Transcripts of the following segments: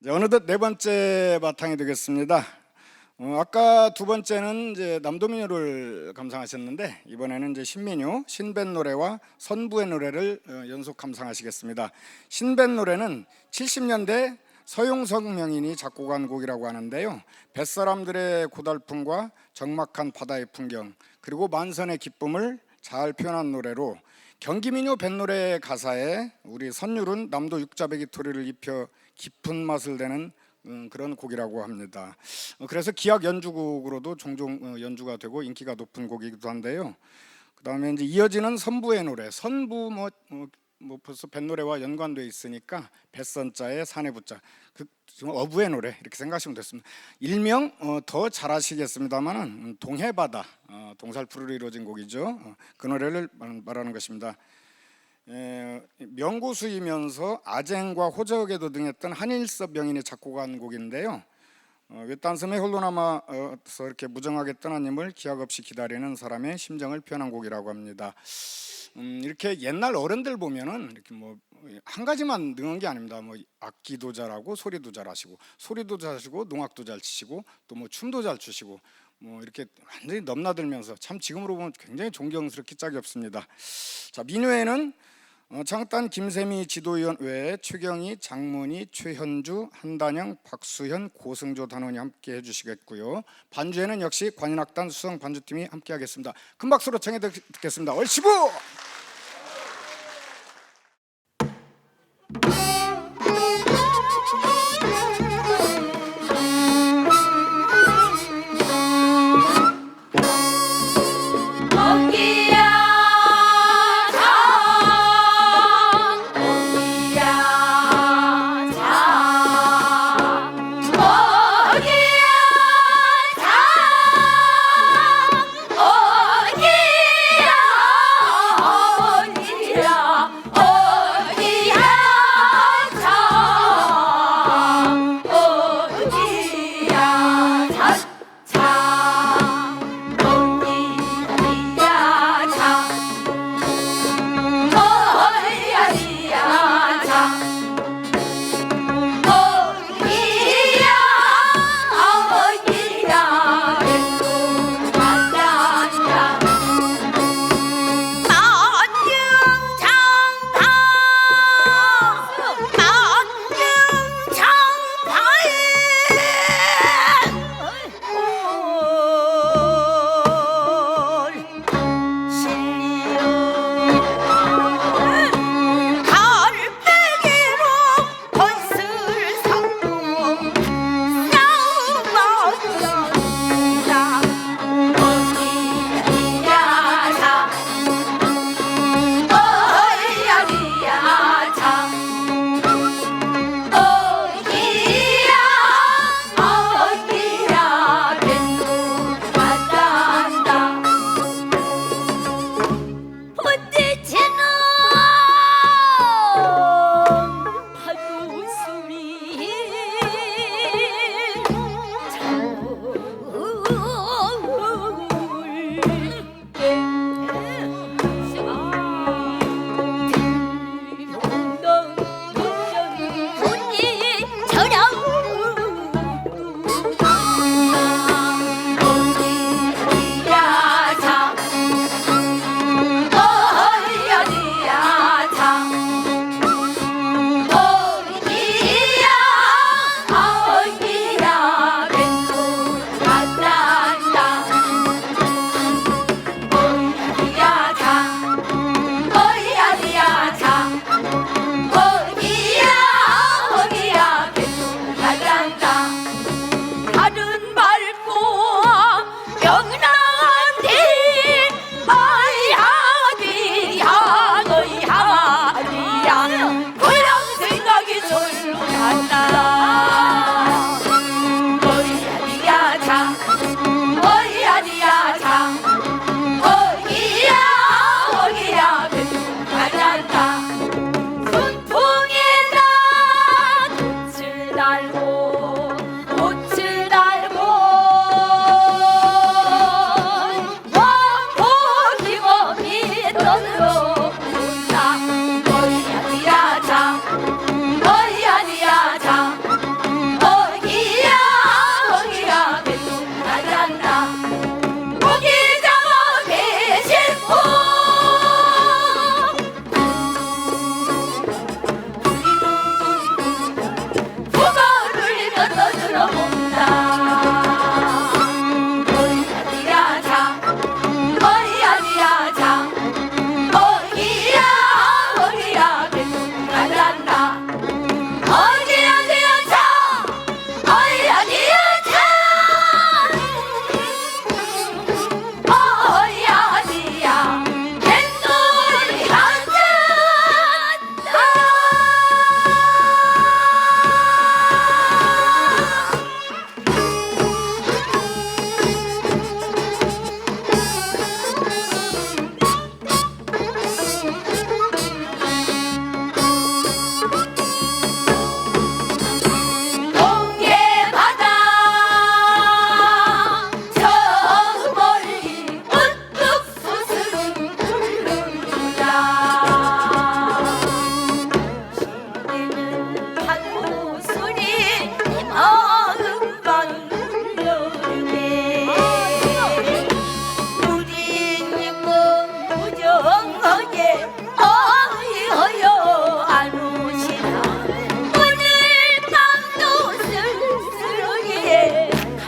이제 어느덧 네 번째 바탕이 되겠습니다. 어, 아까 두 번째는 이제 남도민요를 감상하셨는데 이번에는 이제 신민요 신벤 노래와 선부의 노래를 어, 연속 감상하시겠습니다. 신벤 노래는 70년대 서용석 명인이 작곡한 곡이라고 하는데요. 뱃사람들의 고달픔과 적막한 바다의 풍경 그리고 만선의 기쁨을 잘 표현한 노래로 경기민요 뱃노래 가사에 우리 선율은 남도 육자배기 토리를 입혀 깊은 맛을 내는 음, 그런 곡이라고 합니다. 어, 그래서 기악 연주곡으로도 종종 어, 연주가 되고 인기가 높은 곡이기도 한데요. 그다음에 이제 이어지는 선부의 노래, 선부 뭐, 어, 뭐 벌써 뱃노래와 연관돼 있으니까 뱃선자의 산해부자, 그 지금 어부의 노래 이렇게 생각하시면 됐습니다. 일명 어, 더 잘하시겠습니다만은 음, 동해바다 어, 동살푸르로 이루어진 곡이죠. 어, 그 노래를 말- 말하는 것입니다. 에, 명고수이면서 아쟁과 호적에도 등했던 한일섭 명인이 작곡한 곡인데요. 어, 외딴섬에 홀로 남아서 이렇게 무정하게 떠난 님을 기약 없이 기다리는 사람의 심정을 표현한 곡이라고 합니다. 음, 이렇게 옛날 어른들 보면은 이렇게 뭐 한 가지만 능한 게 아닙니다. 뭐 악기도 잘하고 소리도 잘하시고 소리도 잘하시고 농악도 잘 치시고 또 뭐 춤도 잘 추시고 뭐 이렇게 완전히 넘나들면서 참 지금으로 보면 굉장히 존경스럽기 짝이 없습니다. 자 민요에는 어, 창단 김세미 지도위원 외에 최경희, 장문희, 최현주, 한단영, 박수현, 고승조 단원이 함께 해주시겠고요. 반주에는 역시 관현악단 수성 반주팀이 함께하겠습니다. 큰 박수로 청해 듣겠습니다. 얼씨구!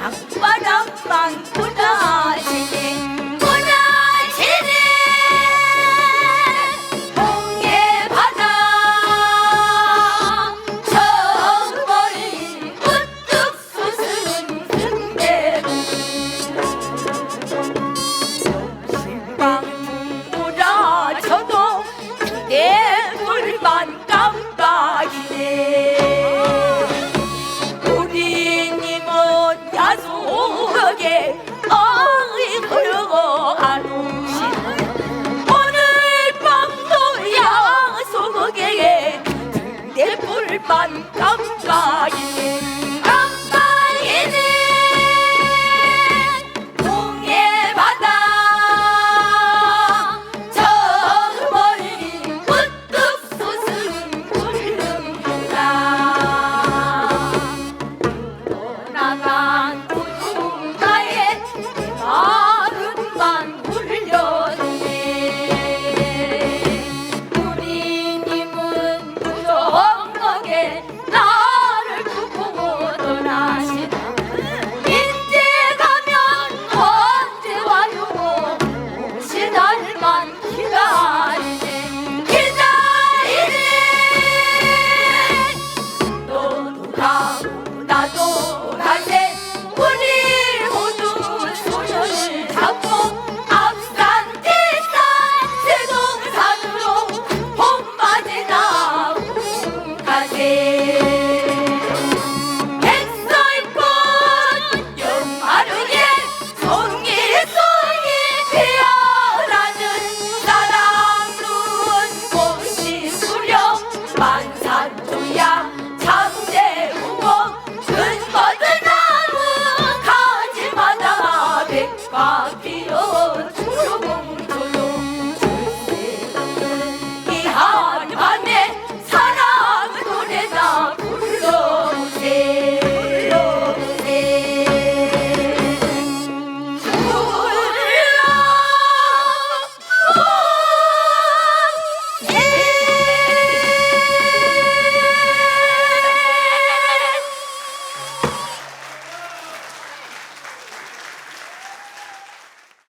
หักว่าดับฟังคุณอา